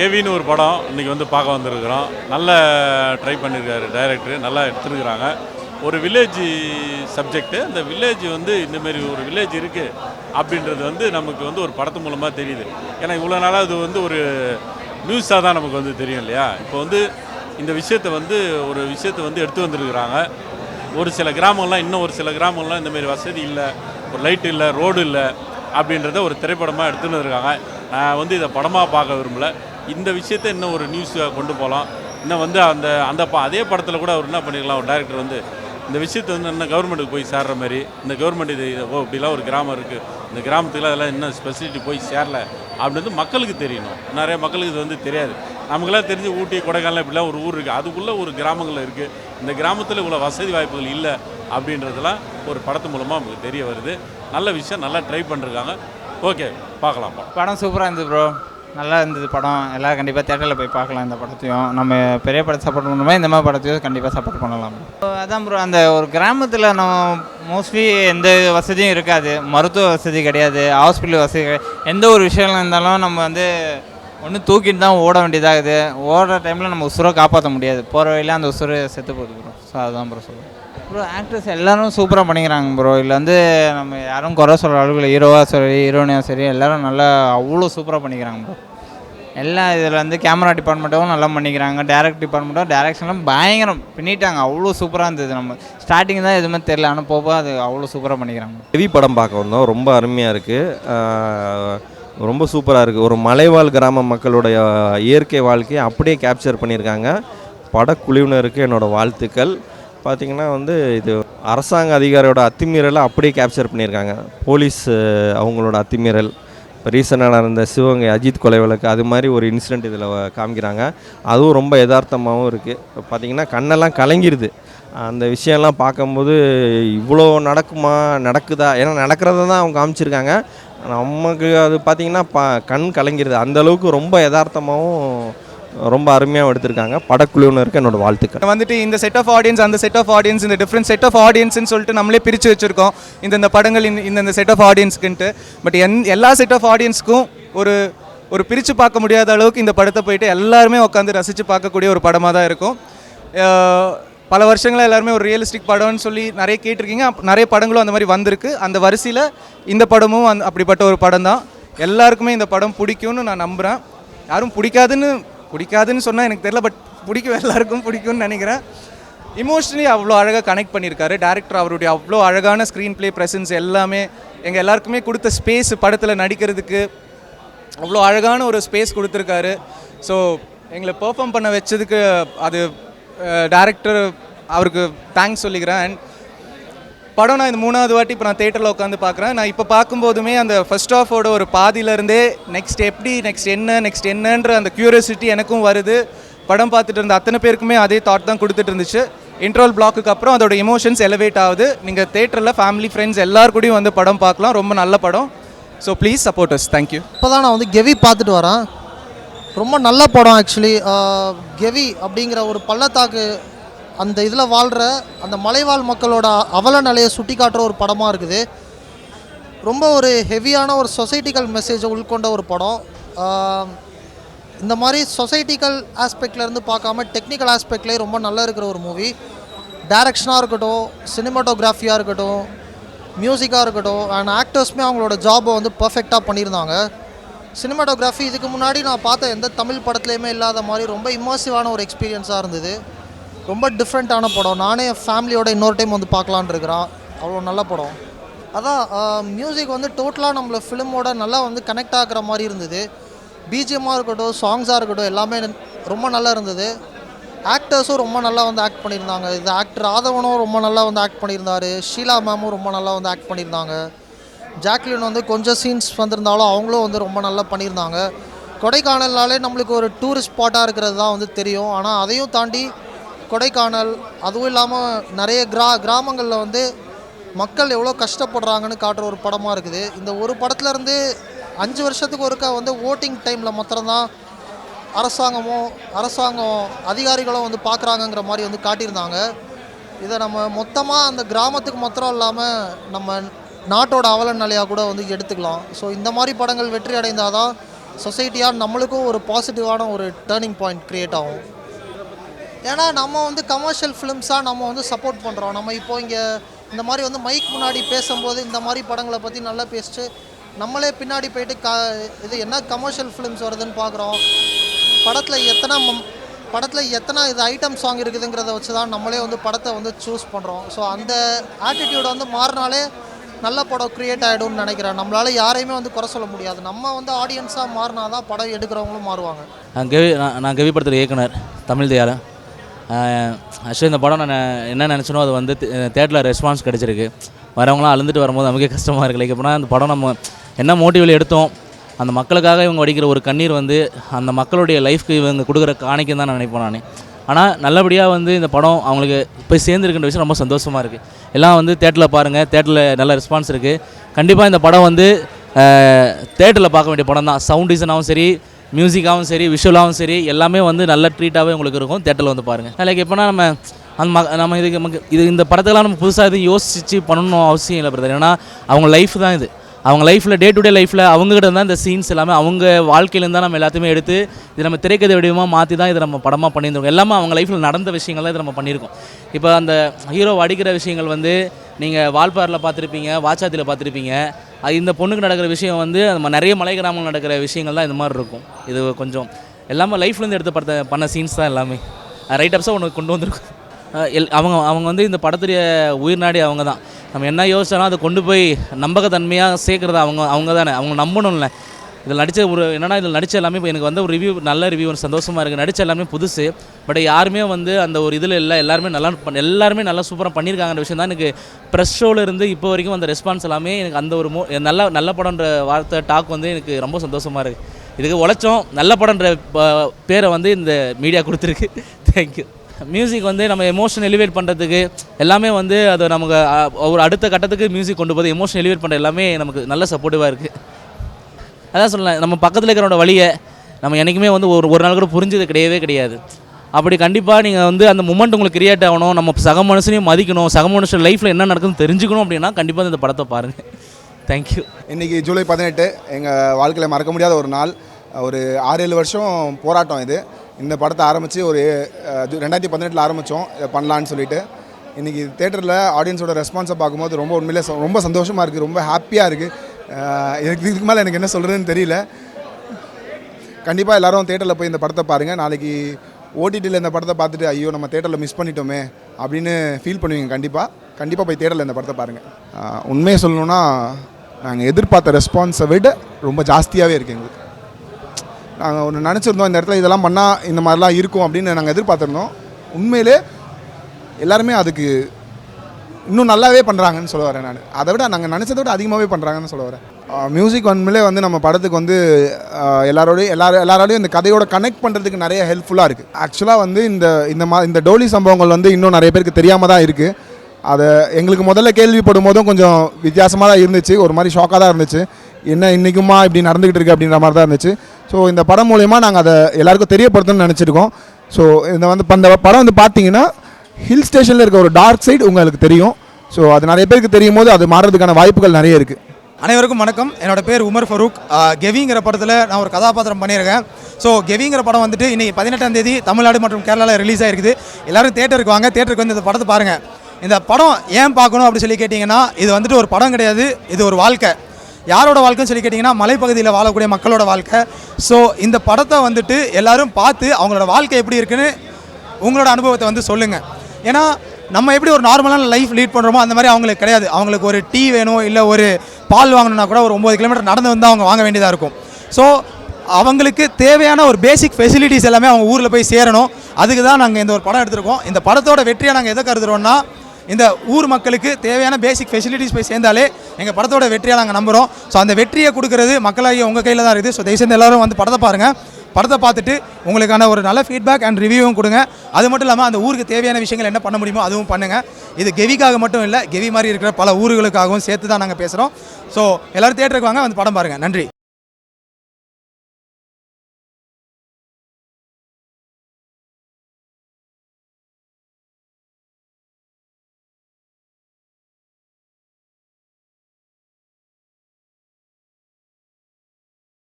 கேவின்னு ஒரு படம் இன்னைக்கு வந்து பார்க்க வந்திருக்கிறோம். நல்ல ட்ரை பண்ணியிருக்காரு டைரக்டர் நல்லா எடுத்துருக்கிறாங்க. ஒரு வில்லேஜ் சப்ஜெக்ட்டு அந்த வில்லேஜ் வந்து இந்தமாரி ஒரு வில்லேஜ் இருக்குது அப்படின்றது வந்து நமக்கு வந்து ஒரு படத்து மூலமாக தெரியுது. ஏன்னா இவ்வளோ நாளாக இது வந்து ஒரு நியூஸாக தான் நமக்கு வந்து தெரியும் இல்லையா? இப்போ வந்து இந்த விஷயத்தை வந்து ஒரு விஷயத்தை வந்து எடுத்து வந்திருக்கிறாங்க. ஒரு சில கிராமங்கள்லாம் இன்னும் ஒரு சில கிராமங்கள்லாம் இந்தமாரி வசதி இல்லை ஒரு லைட் இல்லை ரோடு இல்லை அப்படின்றத ஒரு திரைப்படமாக எடுத்துன்னு இருக்காங்க நான் வந்து இதை படமாக பார்க்க விரும்பலை. இந்த விஷயத்தை இன்னும் ஒரு நியூஸாக கொண்டு போகலாம் இன்னும் வந்து அந்த அந்த ப அதே படத்தில் கூட அவர் என்ன பண்ணிக்கலாம் ஒரு டேரக்டர் வந்து இந்த விஷயத்தை வந்து இன்னும் கவர்மெண்ட்டுக்கு போய் சேர்ற மாதிரி இந்த கவர்மெண்ட் இது ஓ இப்படிலாம் ஒரு கிராமம் இருக்குது இந்த கிராமத்துக்குலாம் அதெல்லாம் இன்னும் ஸ்பெசிலிட்டி போய் சேரல அப்படின்றது மக்களுக்கு தெரியணும். நிறைய மக்களுக்கு இது வந்து தெரியாது. நமக்கெல்லாம் தெரிஞ்சு ஊட்டி கொடைக்கானல் இப்படிலாம் ஒரு ஊர் இருக்குது அதுக்குள்ளே ஒரு கிராமங்கள் இருக்குது இந்த கிராமத்தில் இவ்வளோ வசதி வாய்ப்புகள் இல்லை அப்படின்றதெல்லாம் ஒரு படத்து மூலமாக நமக்கு தெரிய வருது. நல்ல விஷயம் நல்லா ட்ரை பண்ணிருக்காங்க. ஓகே பார்க்கலாம் படம் படம் சூப்பராக இருந்தது ப்ரோ நல்லா இருந்தது படம். எல்லோரும் கண்டிப்பாக தேட்டரில் போய் பார்க்கலாம் இந்த படத்தையும். நம்ம பெரிய படத்தை சப்போர்ட் பண்ணுறோமோ இந்த மாதிரி படத்தையும் கண்டிப்பாக சப்போர்ட் பண்ணலாம். அதான் ப்ரோ அந்த ஒரு கிராமத்தில் நம்ம மோஸ்ட்லி எந்த வசதியும் இருக்காது. மருத்துவ வசதி கிடையாது. ஹாஸ்பிட்டல் வசதி கிடையாது எந்த ஒரு விஷயம் இருந்தாலும் நம்ம வந்து ஒன்று தூக்கிட்டு தான் ஓட வேண்டியதாகுது. ஓடுற டைமில் நம்ம உசுரை காப்பாற்ற முடியாது. போகிற வழியில் அந்த உசுறு செத்து போகுது ப்ரோ ஸோ அதுதான் ப்ரோ சொல்லுவேன் ப்ரோ ஆக்ட்ரஸ் எல்லாரும் சூப்பராக பண்ணிக்கிறாங்க ப்ரோ இதில் வந்து நம்ம யாரும் குறை சொல்கிற அளவுக்கு ஹீரோவாக சரி ஹீரோனியாக சரி எல்லாரும் நல்லா அவ்வளோ சூப்பராக பண்ணிக்கிறாங்க ப்ரோ எல்லாம் இதில் வந்து கேமரா டிபார்ட்மெண்ட்டும் நல்லா பண்ணிக்கிறாங்க. டேரக்ட் டிபார்ட்மெண்ட்டும் டேரக்ஷன்லாம் பயங்கரம். பண்ணிட்டாங்க அவ்வளோ சூப்பராக இருந்தது நம்ம. ஸ்டார்டிங் தான் எதுவுமே தெரில ஆனால் போக அது அவ்வளோ சூப்பராக பண்ணிக்கிறாங்க. ஹெவி படம் பார்க்க வந்தோம். ரொம்ப அருமையாக இருக்குது ரொம்ப சூப்பராக இருக்குது ஒரு மலைவாழ் கிராம மக்களுடைய இயற்கை வாழ்க்கையை அப்படியே கேப்சர் பண்ணியிருக்காங்க. படக்குழுவினருக்கு என்னோடய வாழ்த்துக்கள். பார்த்திங்கன்னா வந்து இது அரசாங்க அதிகாரியோட அத்துமீறலை அப்படியே கேப்சர் பண்ணியிருக்காங்க. போலீஸ் அவங்களோட அத்துமீறல். இப்போ ரீசெண்டாக நடந்த சிவகங்கை அஜித் கொலை வழக்கு அது மாதிரி ஒரு இன்சிடெண்ட் இதில் காமிக்கிறாங்க. அதுவும் ரொம்ப யதார்த்தமாகவும் இருக்குது இப்போ பார்த்திங்கன்னா கண்ணெல்லாம் கலங்கிருது. அந்த விஷயம்லாம் பார்க்கும்போது இவ்வளோ நடக்குமா நடக்குதா? ஏன்னா நடக்கிறத தான் அவங்க காமிச்சிருக்காங்க. நமக்கு அது பார்த்திங்கன்னா பா கண் கலங்கிருது. அந்தளவுக்கு ரொம்ப யதார்த்தமாகவும் ரொம்ப அருமையாக எடுத்திருக்காங்க. படக்குழுவினருக்கு என்னோட வாழ்த்துக்கள். வந்துட்டு இந்த செட் ஆஃப் ஆடியன்ஸ் அந்த செட் ஆஃப் ஆடியன்ஸ் இந்த டிஃப்ரெண்ட் செட் ஆஃப் ஆடியன்ஸ்னு சொல்லிட்டு நம்மளே பிரித்து வச்சுருக்கோம். இந்த இந்த படங்கள் இந்த இந்த செட் ஆஃப் ஆடியன்ஸ்க்குன்ட்டு பட் என் எல்லா செட் ஆஃப் ஆடியன்ஸ்க்கும் ஒரு ஒரு பிரித்து பார்க்க முடியாத அளவுக்கு இந்த படத்தை போயிட்டு எல்லாருமே உட்காந்து ரசித்து பார்க்கக்கூடிய ஒரு படமாக தான் இருக்கும். பல வருஷங்களாக எல்லாருமே ஒரு ரியலிஸ்டிக் படம்னு சொல்லி நிறைய கேட்டிருக்கீங்க. நிறைய படங்களும் அந்த மாதிரி வந்திருக்கு. அந்த வரிசையில் இந்த படமும் அந் அப்படிப்பட்ட ஒரு படம் தான் எல்லாருக்குமே இந்த படம் பிடிக்கும்னு நான் நம்புகிறேன் யாரும் பிடிக்காதுன்னு பிடிக்காதுன்னு சொன்னால் எனக்கு தெரியல பட் பிடிக்கும் எல்லாருக்கும் பிடிக்கும்னு நினைக்கிறேன். இமோஷனலி அவ்வளோ அழகாக கனெக்ட் பண்ணியிருக்காரு. டேரக்டர் அவருடைய அவ்வளோ அழகான ஸ்க்ரீன் ப்ளே ப்ரெசன்ஸ் எல்லாமே எங்கள் எல்லாருக்குமே கொடுத்த ஸ்பேஸ் படத்தில் நடிக்கிறதுக்கு அவ்வளோ அழகான ஒரு ஸ்பேஸ் கொடுத்துருக்காரு. ஸோ எங்களை பெர்ஃபார்ம் பண்ண வச்சதுக்கு அது டேரக்டர் அவருக்கு தேங்க்ஸ் சொல்லிக்கிறேன். அண்ட் படம் நான் இந்த மூணாவது வாட்டி இப்போ நான் தேட்டரில் உட்காந்து பார்க்குறேன். நான் இப்போ பார்க்கும்போதுமே அந்த ஃபர்ஸ்ட் ஆஃபோட ஒரு பாதியிலேருந்தே நெக்ஸ்ட் எப்படி நெக்ஸ்ட் என்ன நெக்ஸ்ட் என்னன்ற அந்த க்யூரியாசிட்டி எனக்கும் வருது. படம் பார்த்துட்டு இருந்த அத்தனை பேருக்குமே அதே தாட் தான் கொடுத்துட்டு இருந்துச்சு. இன்ட்ரோல் பிளாக்குக்கு அப்புறம் அதோட எமோஷன்ஸ் எலவேட் ஆகுது. நீங்கள் தேட்டரில் ஃபேமிலி ஃப்ரெண்ட்ஸ் எல்லாருக்கூடையும் வந்து படம் பார்க்கலாம். ரொம்ப நல்ல படம். ஸோ ப்ளீஸ் சப்போர்ட்டர்ஸ் தேங்க்யூ இப்போ தான் நான் வந்து கெவி பார்த்துட்டு வரேன். ரொம்ப நல்ல படம் ஆக்சுவலி கெவி அப்படிங்கிற ஒரு பள்ளத்தாக்கு அந்த இதில் வாழ்கிற அந்த மலைவாழ் மக்களோட அவல நிலையை சுட்டி காட்டுற ஒரு படமாக இருக்குது. ரொம்ப ஒரு ஹெவியான ஒரு சொசைட்டிக்கல் மெசேஜை உள்கொண்ட ஒரு படம். இந்த மாதிரி சொசைட்டிக்கல் ஆஸ்பெக்ட்லேருந்து பார்க்காம டெக்னிக்கல் ஆஸ்பெக்ட்லேயே ரொம்ப நல்லா இருக்கிற ஒரு மூவி டைரக்ஷனாக இருக்கட்டும் சினிமாட்டோகிராஃபியாக இருக்கட்டும் மியூசிக்காக இருக்கட்டும் அண்ட் ஆக்டர்ஸுமே அவங்களோட ஜாபை வந்து பர்ஃபெக்டாக பண்ணியிருந்தாங்க. சினிமாட்டோகிராஃபி இதுக்கு முன்னாடி நான் பார்த்த எந்த தமிழ் படத்துலையுமே இல்லாத மாதிரி ரொம்ப இம்மர்சிவான ஒரு எக்ஸ்பீரியன்ஸாக இருந்தது. ரொம்ப டிஃப்ரெண்ட்டான படம். நானே ஃபேமிலியோட இன்னொரு டைம் வந்து பார்க்கலான்னு அவ்வளோ நல்ல படம். அதான் மியூசிக் வந்து டோட்டலாக நம்மளை ஃபிலிமோட நல்லா வந்து கனெக்ட் ஆகிற மாதிரி இருந்தது. பிஜிஎம்மாக இருக்கட்டும் சாங்ஸாக இருக்கட்டும் எல்லாமே ரொம்ப நல்லா இருந்தது. ஆக்டர்ஸும் ரொம்ப நல்லா வந்து ஆக்ட் பண்ணியிருந்தாங்க. இது ஆக்டர் ஆதவனும் ரொம்ப நல்லா வந்து ஆக்ட் பண்ணியிருந்தாரு. ஷீலா மேமும் ரொம்ப நல்லா வந்து ஆக்ட் பண்ணியிருந்தாங்க. ஜாக்லின் வந்து கொஞ்சம் சீன்ஸ் வந்திருந்தாலும் அவங்களும் வந்து ரொம்ப நல்லா பண்ணியிருந்தாங்க. கொடைக்கானல்னாலே நம்மளுக்கு ஒரு டூரிஸ்ட் ஸ்பாட்டாக இருக்கிறது தான் வந்து தெரியும். ஆனால் அதையும் தாண்டி கொடைக்கானல் அதுவும் இல்லாமல் நிறைய கிரா கிராமங்களில் வந்து மக்கள் எவ்வளோ கஷ்டப்படுறாங்கன்னு காட்டுற ஒரு படமாக இருக்குது. இந்த ஒரு படத்துலேருந்து அஞ்சு வருஷத்துக்கு ஒருக்கா வந்து ஓட்டிங் டைமில் மாத்திரம்தான் அரசாங்கமும் அரசாங்கம் அதிகாரிகளும் வந்து பார்க்குறாங்கங்கிற மாதிரி வந்து காட்டியிருந்தாங்க. இதை நம்ம மொத்தமாக அந்த கிராமத்துக்கு மாத்திரம் இல்லாமல் நம்ம நாட்டோட அவல நிலையாக கூட வந்து எடுத்துக்கலாம். ஸோ இந்த மாதிரி படங்கள் வெற்றி அடைந்தால் தான் சொசைட்டியாக நம்மளுக்கும் ஒரு பாசிட்டிவான ஒரு டேர்னிங் பாயிண்ட் க்ரியேட் ஆகும். ஏன்னா நம்ம வந்து கமர்ஷியல் ஃபிலிம்ஸாக நம்ம வந்து சப்போர்ட் பண்ணுறோம் நம்ம இப்போ இங்கே இந்த மாதிரி வந்து மைக் முன்னாடி பேசும்போது இந்த மாதிரி படங்களை பற்றி நல்லா பேசிட்டு நம்மளே பின்னாடி போயிட்டு க இது என்ன கமர்ஷியல் ஃபிலிம்ஸ் வருதுன்னு பார்க்குறோம் படத்தில் எத்தனை படத்தில் எத்தனை இது ஐட்டம் சாங் இருக்குதுங்கிறத வச்சு தான் நம்மளே வந்து படத்தை வந்து சூஸ் பண்ணுறோம் ஸோ அந்த ஆட்டிடியூடை வந்து மாறினாலே நல்ல படம் க்ரியேட் ஆகிடும்னு நினைக்கிறேன். நம்மளால் யாரையுமே வந்து குறை சொல்ல முடியாது. நம்ம வந்து ஆடியன்ஸாக மாறினா தான் படம் எடுக்கிறவங்களும் மாறுவாங்க. நான் கவி நான் நான் கவி படத்தில் இயக்குனர் தமிழ் தயாரன் ஆக்சுவலி இந்த படம் நான் என்ன நினச்சனோ அது வந்து தேட்டரில் ரெஸ்பான்ஸ் கிடச்சிருக்கு. வரவங்களாம் அழுந்துட்டு வரும்போது நமக்கே கஷ்டமாக இருக்குது லைக் எப்படின்னா அந்த படம் நம்ம என்ன மோட்டிவில் எடுத்தோம் அந்த மக்களுக்காக இவங்க வடிக்கிற ஒரு கண்ணீர் வந்து அந்த மக்களுடைய லைஃப்க்கு இவங்க கொடுக்குற காணிக்கம் தான் நான் நினைப்பேன் நான். ஆனால் நல்லபடியாக வந்து இந்த படம் அவங்களுக்கு போய் சேர்ந்துருக்கின்ற விஷயம் ரொம்ப சந்தோஷமாக இருக்குது எல்லாம் வந்து தேட்டரில் பாருங்கள் தேட்டரில் நல்ல ரெஸ்பான்ஸ் இருக்குது கண்டிப்பாக இந்த படம் வந்து தேட்டரில் பார்க்க வேண்டிய படம் தான். சவுண்ட் டிசைனாகவும் சரி மியூசிக்காகவும் சரி விஷுவலாகவும் சரி எல்லாமே வந்து நல்ல ட்ரீட்டாகவே உங்களுக்கு இருக்கும். தேட்டரில் வந்து பாருங்கள் லைக் எப்போனா நம்ம அந்த ம நம்ம இதுக்கு நமக்கு இது இந்த படத்தெல்லாம் நம்ம புதுசாக எதுவும் யோசிச்சு பண்ணணும் அவசியம் இல்லை பிரதர் ஏன்னா அவங்க லைஃப் தான் இது. அவங்க லைஃப்பில் டே டு டே லைஃப்பில் அவங்ககிட்ட தான் இந்த சீன்ஸ் எல்லாமே அவங்க வாழ்க்கையிலேருந்து தான் நம்ம எல்லாத்தையுமே எடுத்து இது நம்ம திரைக்கதை வடிவமாக மாற்றி தான் இதை நம்ம படமாக பண்ணியிருந்தோம் எல்லாமே அவங்க லைஃப்பில் நடந்த விஷயங்கள் தான் இதை நம்ம பண்ணியிருக்கோம். இப்போ அந்த ஹீரோ அடிக்கிற விஷயங்கள் வந்து நீங்கள் வால்பாரில் பார்த்துருப்பீங்க வாச்சாத்தியில் பார்த்துருப்பீங்க. அது இந்த பொண்ணுக்கு நடக்கிற விஷயம் வந்து நம்ம நிறைய மலை கிராமங்கள் நடக்கிற விஷயங்கள் தான் இந்த மாதிரி இருக்கும். இது கொஞ்சம் எல்லாமே லைஃப்லேருந்து எடுத்து படத்தை பண்ண சீன்ஸ் தான் எல்லாமே. ரைட் அப்ஸாக ஒன்று கொண்டு வந்திருக்கும். எல் அவங்க அவங்க வந்து இந்த படத்துடைய உயிர் நாடி அவங்க தான். நம்ம என்ன யோசிச்சாலும் அதை கொண்டு போய் நம்பகத்தன்மையாக சேர்க்குறது அவங்க அவங்க தானே. அவங்க நம்பணும்ல. இதில் நடித்த ஒரு என்னன்னா இதில் நடித்த எல்லாமே இப்போ எனக்கு வந்து ஒரு ரிவ்யூ நல்ல ரிவ்யூ ஒரு சந்தோஷமாக இருக்குது நடித்த எல்லாமே புதுசு. பட் யாருமே வந்து அந்த ஒரு இதில் இல்லை. எல்லாருமே நல்லா எல்லாருமே நல்லா சூப்பராக பண்ணியிருக்காங்கன்ற விஷயம் தான் எனக்கு ப்ரெஸ் ஷோவில் இருந்து இப்போ வரைக்கும் அந்த ரெஸ்பான்ஸ் எல்லாமே எனக்கு அந்த ஒரு மோ நல்ல நல்ல படம்ன்ற வார்த்தை டாக் வந்து எனக்கு ரொம்ப சந்தோஷமாக இருக்குது இதுக்கு உழைச்சோம். நல்ல படம்ன்ற ப- பேரை வந்து இந்த மீடியா கொடுத்துருக்கு. தேங்க்யூ மியூசிக் வந்து நம்ம எமோஷன் எலிவேட் பண்ணுறதுக்கு எல்லாமே வந்து அது நமக்கு ஒரு அடுத்த கட்டத்துக்கு மியூசிக் கொண்டு போது எமோஷன் எலிவேட் பண்ணுற எல்லாமே நமக்கு நல்ல சப்போர்ட்டிவாக இருக்குது அதான் சொல்லலாம் நம்ம பக்கத்தில் இருக்கிறோட வழியை நம்ம என்றைக்குமே வந்து ஒரு ஒரு நாள் கூட புரிஞ்சது கிடையவே கிடையாது. அப்படி கண்டிப்பாக நீங்கள் வந்து அந்த மூமெண்ட் உங்களுக்கு கிரியேட் ஆகணும் நம்ம சக மனுஷனையும் மதிக்கணும் சக மனுஷன் லைஃப்பில் என்ன நடக்குதுன்னு தெரிஞ்சுக்கணும் அப்படின்னா கண்டிப்பாக இந்த படத்தை பாருங்கள் தேங்க்யூ இன்றைக்கி ஜூலை பதினெட்டு எங்கள் வாழ்க்கையில் மறக்க முடியாத ஒரு நாள். ஒரு ஆறு ஏழு வருஷம் போராட்டம் இது. இந்த படத்தை ஆரம்பித்து ஒரு ரெண்டாயிரத்தி பதினெட்டில் ஆரம்பித்தோம் இதை பண்ணலான்னு சொல்லிட்டு. இன்றைக்கி தேட்டரில் ஆடியன்ஸோட ரெஸ்பான்ஸை பார்க்கும்போது ரொம்ப உண்மையிலே ரொம்ப சந்தோஷமாக இருக்குது ரொம்ப ஹாப்பியாக இருக்குது எனக்கு இதுக்கு மேலே எனக்கு என்ன சொல்கிறதுன்னு தெரியல. கண்டிப்பாக எல்லோரும் தேட்டரில் போய் இந்த படத்தை பாருங்கள் நாளைக்கு ஓடிடியில் இந்த படத்தை பார்த்துட்டு ஐயோ நம்ம தேட்டரில் மிஸ் பண்ணிட்டோமே அப்படின்னு ஃபீல் பண்ணுவீங்க கண்டிப்பாக கண்டிப்பாக போய் தேட்டரில் இந்த படத்தை பாருங்கள் உண்மையை சொல்லணுன்னா நாங்கள் எதிர்பார்த்த ரெஸ்பான்ஸை விட ரொம்ப ஜாஸ்தியாகவே இருக்குது எங்களுக்கு. நாங்கள் ஒன்று நினச்சிருந்தோம் இந்த இடத்துல இதெல்லாம் பண்ணால் இந்த மாதிரிலாம் இருக்கும் அப்படின்னு நாங்கள் எதிர்பார்த்துருந்தோம். உண்மையிலே எல்லாருமே அதுக்கு இன்னும் நல்லாவே பண்ணுறாங்கன்னு சொல்ல வரேன் நான். அதை விட நாங்கள் நினச்சதை விட அதிகமாகவே பண்ணுறாங்கன்னு சொல்ல வரேன். மியூசிக் உண்மையிலே வந்து நம்ம படத்துக்கு வந்து எல்லாரோடையும் எல்லாரும் எல்லாரோடையும் இந்த கதையோட கனெக்ட் பண்ணுறதுக்கு நிறைய ஹெல்ப்ஃபுல்லாக இருக்குது ஆக்சுவலாக வந்து இந்த இந்த மா இந்த டோலி சம்பவங்கள் வந்து இன்னும் நிறைய பேருக்கு தெரியாமல் தான் இருக்குது அதை எங்களுக்கு முதல்ல கேள்விப்படும் போதும் கொஞ்சம் வித்தியாசமாக தான் இருந்துச்சு. ஒரு மாதிரி ஷாக்காக தான் இருந்துச்சு. என்ன இன்றைக்குமா இப்படி நடந்துக்கிட்டு இருக்கு அப்படின்ற மாதிரி தான் இருந்துச்சு. ஸோ இந்த படம் மூலயமா நாங்கள் அதை எல்லாருக்கும் தெரியப்படுத்தணும்னு நினச்சிருக்கோம். ஸோ இந்த வந்து அந்த படம் வந்து பார்த்தீங்கன்னா ஹில் ஸ்டேஷனில் இருக்க ஒரு டார்க் சைடு உங்களுக்கு தெரியும். ஸோ அது நிறைய பேருக்கு தெரியும் போது அது மாறுறதுக்கான வாய்ப்புகள் நிறைய இருக்குது அனைவருக்கும் வணக்கம். என்னோட பேர் உமர் ஃபரூக். கெவிங்கிற படத்தில் நான் ஒரு கதாபாத்திரம் பண்ணியிருக்கேன். ஸோ கெவிங்கிற படம் வந்துட்டு இன்னைக்கு பதினெட்டாம் தேதி தமிழ்நாடு மற்றும் கேரளாவில் ரிலீஸ் ஆயிருக்குது. எல்லாரும் தேட்டருக்கு வாங்க. தேட்டருக்கு வந்து இந்த படத்தை பாருங்கள் இந்த படம் ஏன் பார்க்கணும் அப்படி சொல்லி கேட்டிங்கன்னா இது வந்துட்டு ஒரு படம் கிடையாது. இது ஒரு வாழ்க்கை. யாரோட வாழ்க்கைன்னு சொல்லி கேட்டிங்கன்னா மலைப்பகுதியில் வாழக்கூடிய மக்களோட வாழ்க்கை. ஸோ இந்த படத்தை வந்துட்டு எல்லாரும் பார்த்து அவங்களோட வாழ்க்கை எப்படி இருக்குன்னு உங்களோட அனுபவத்தை வந்து சொல்லுங்கள் ஏன்னா நம்ம எப்படி ஒரு நார்மலான லைஃப் லீட் பண்ணுறோமோ அந்த மாதிரி அவங்களுக்கு கிடையாது. அவங்களுக்கு ஒரு டீ வேணும் இல்லை ஒரு பால் வாங்கணும்னா கூட ஒரு ஒம்பது கிலோமீட்டர் நடந்து வந்து அவங்க வாங்க வேண்டியதாக இருக்கும். ஸோ அவங்களுக்கு தேவையான ஒரு பேசிக் ஃபெசிலிட்டிஸ் எல்லாமே அவங்க ஊரில் போய் சேரணும். அதுக்கு தான் நாங்கள் இந்த ஒரு படம் எடுத்திருக்கோம். இந்த படத்தோட வெற்றியை நாங்கள் எதை கருதுறோம்னா இந்த ஊர் மக்களுக்கு தேவையான பேசிக் ஃபெசிலிட்டிஸ் போய் சேர்ந்தாலே எங்கள் படத்தோட வெற்றியை நாங்கள் நம்புகிறோம் ஸோ அந்த வெற்றியை கொடுக்கறது மக்களாகி உங்கள் கையில் தான் இருக்குது. ஸோ தயவுசெய்து எல்லாரும் வந்து படத்தை பாருங்கள் படத்தை பார்த்துட்டு உங்களுக்கான ஒரு நல்ல ஃபீட்பேக் அண்ட் ரிவ்யூவும் கொடுங்க. அது மட்டும் இல்லாமல் அந்த ஊருக்கு தேவையான விஷயங்கள் என்ன பண்ண முடியுமோ அதுவும் பண்ணுங்கள் இது கெவிக்காக மட்டும் இல்லை கெவி மாதிரி இருக்கிற பல ஊர்களுக்காகவும் சேர்த்து தான் நாங்கள் பேசுகிறோம் ஸோ எல்லோரும் தேட்டருக்கு வாங்க வந்து படம் பாருங்கள் நன்றி.